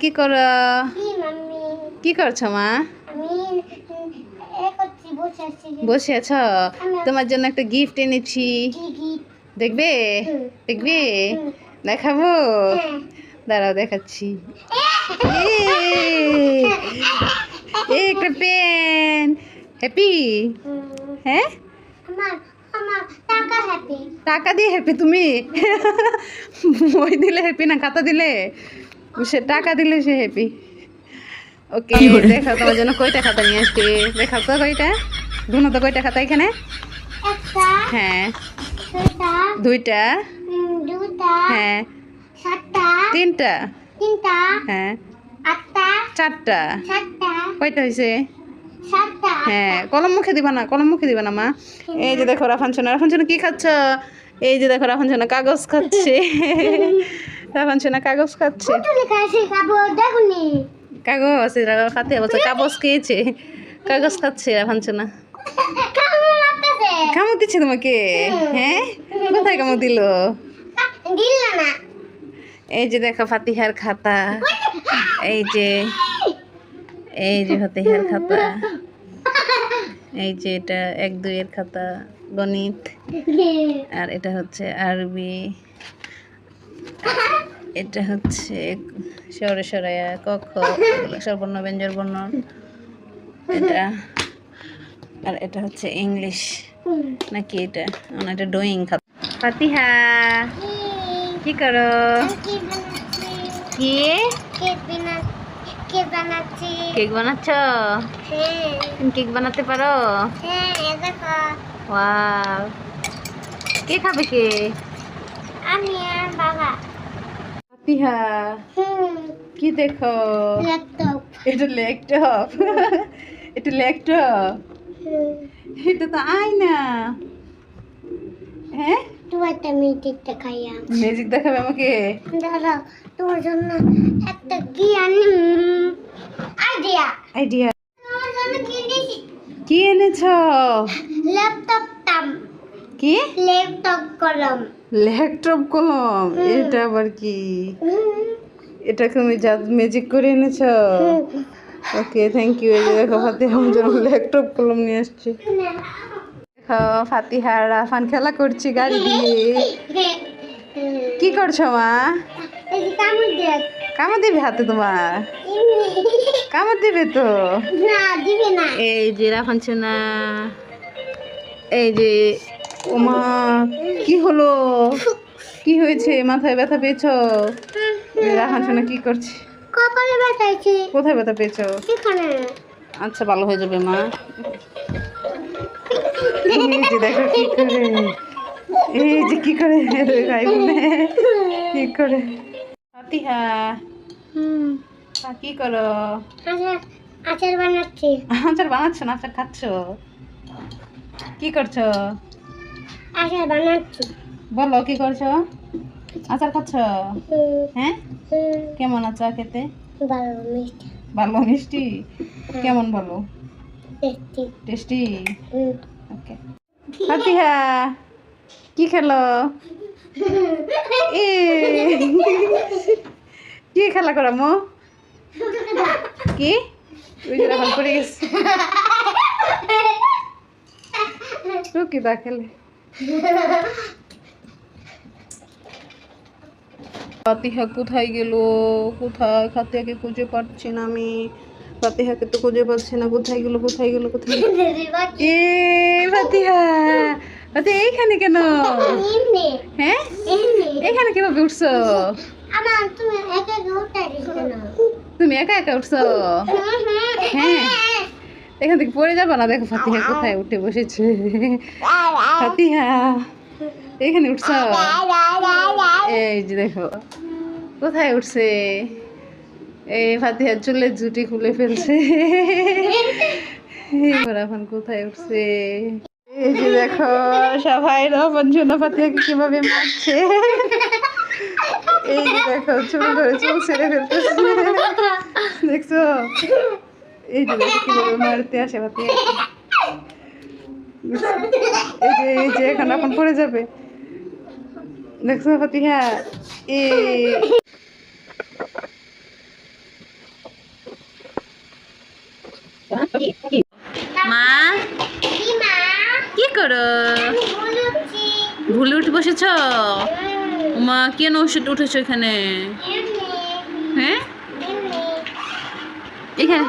কি করো? কি করছ মা? বসে আছি। তোমার জন্য একটা গিফট এনেছি। দেখবে? দেখবে? দেখাবো? হ্যাঁ। দাঁড়াও দেখাচ্ছি। একটা পেন হ্যাপি হ্যাঁ? টাকা দিয়ে হ্যাপি তুমি? বই দিলে হ্যাপি না খাতা দিলে? সে টাকা দিলে সে হ্যাপি ওকে দেখো তোমার জন্য কয়টা খাতা নিয়ে আসছি দেখাও তো কয়টা? দুনো তো কয়টা খাতা এখানে? একটা হ্যাঁ। দুইটা হ্যাঁ। সাতটা তিনটা? তিনটা হ্যাঁ। আটটা চারটা? সাতটা কয়টা হয়েছে হ্যাঁ কলম মুখে দিবা না কলম মুখে দিবা না মা। এই যে দেখো রাফান সোনা রাফান সোনা কি খাচ্ছ? এই যে দেখো রাফান সোনা কাগজ খাচ্ছে। রাফান সোনা কাগজ খাচ্ছে। কাগজ খাতে বলছে কাগজ খেয়েছে। কাগজ খাচ্ছে রাফান সোনা কামড় দিচ্ছে তোমাকে? হ্যাঁ? কোথায় কামড় দিল? এই যে দেখো ফাতিহার খাতা। এই যে এই যে ফাতিহার খাতা। এই যে এটা এক দুইয়ের খাতা গণিত। আর এটা হচ্ছে আরবি। এটা হচ্ছে সরে সরাইয়া ক খ এগুলো সর্বর্ণ ব্যঞ্জন বর্ণ এটা, আর এটা হচ্ছে ইংলিশ। নাকি এটা? না, এটা ড্রয়িং খাতা। ফাতিহা, কি করো? কি? কেক বানাচ্ছি? হ্যাঁ কেক বানাতে পারো? হ্যাঁ কে খাবে কে? আমি আর বাবা। হুম। কি দেখো? এটা ল্যাপটপ? এটা ল্যাপটপ? এটা তো আয়না। হ্যাঁ? তোমার একটা ম্যাজিক দেখাবে আমাকে? দাদা তোমার জন্য একটা কি আনি আইডিয়া আইডিয়া তোমার জন্য কিনেছি কি এনেছ? ল্যাপটপ টাম। কি? ল্যাপটপ কলম। ল্যাপটপ কলম এটা আবার কি? এটা তুমি যা ম্যাজিক করে এনেছ? ওকে থ্যাংক ইউ এই যে দেখো ফাতিহা জন্য ল্যাপটপ কলম নিয়ে আসছে। দেখো ফাতিহা রাফান খেলা করছি গাড়ি দিয়ে। কি করছ মা? কামড় দিবে হাতে তোমার? কামড় দিবে তো? না দিবে না। এই যে রাফান সোনা এই যে ওমা কি হলো? কি হয়েছে? মাথায় ব্যথা পেয়েছ? রাফান সোনা কি করছে? কপালে কোথায় ব্যথা পেয়েছ? এখানে। আচ্ছা ভালো হয়ে যাবে মা। এই যে দেখো কি করে। এই যে কি করে ভাই বোনে। কি করে। ফাতিহা হুম। কি করো? আচার বানাচ্ছি। আচার বানাচ্ছ না? আচার খাচ্ছ? কি করছ? আচার বানাচ্ছি। বলো কি করছ? আচার খাচ্ছ? হ্যাঁ? কেমন আচার খেতে? ভালো মিষ্টি। ভালো মিষ্টি? কেমন বলো? টেস্টি। টেস্টি? ওকে। ফাতিহা কি খেলো? কি খেলা করো মো? কি? যে এখন গেছে। কি দা খেলে? ফাতিহা কোথায় গেল? কোথায়? ফাতিহাকে খুঁজে পাচ্ছি না আমি। ফাতিহাকে তো খুঁজে পাচ্ছি না। কোথায় গেল? কোথায় গেল? কোথায় এ ফাতিহা ফাতিহা এইখানে কেন? হ্যাঁ? এখানে কীভাবে উঠছো? তুমি একা একা উঠে তুমি একা একা উঠছো? হ্যাঁ। এখান থেকে পড়ে যাব না? দেখো ফাতিহা কোথায় উঠে বসেছে? ফাতিহা এখানে উঠছো? এই যে দেখো কোথায় উঠছে? এই ফাতিহা চুলের জুটি খুলে ফেলছে। এখন কোথায় উঠছে? এই যে দেখো সবাই রহমান জন্য ফাতিহাকে কীভাবে মারছে? এই যে দেখো চুল ধরে চুল ছেড়ে ফেলতেছে। দেখছ? এই জুলাইটা কীভাবে মারতে আসে ভাতে এই যে এই যে, এখন এখন পড়ে যাবে। দেখছ ফাতিহা হ্যাঁ, এ মা? কি করো? ভুলে উঠে বসেছ? মা, কেন ওষুধ উঠেছ এখানে? হ্যাঁ? এখানে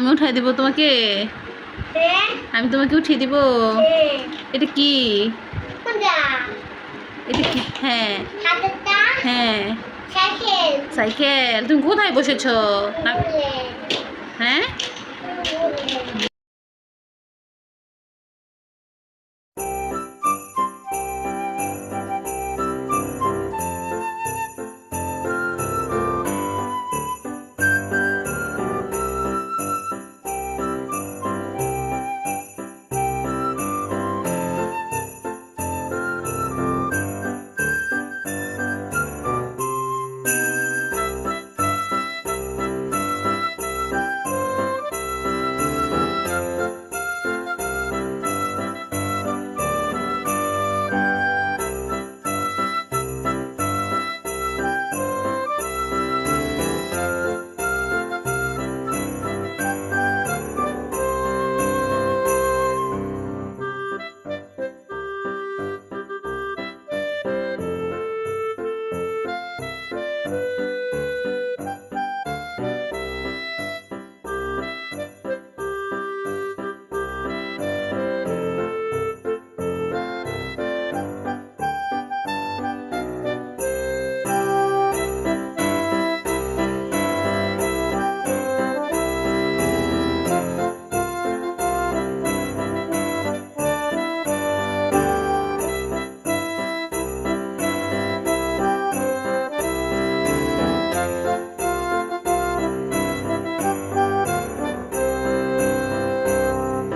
আমি উঠাই দিব তোমাকে। আমি তোমাকে উঠিয়ে দিব। এটা কি? এটা কি? হ্যাঁ। হ্যাঁ। সাইকেল? তুমি কোথায় বসেছ?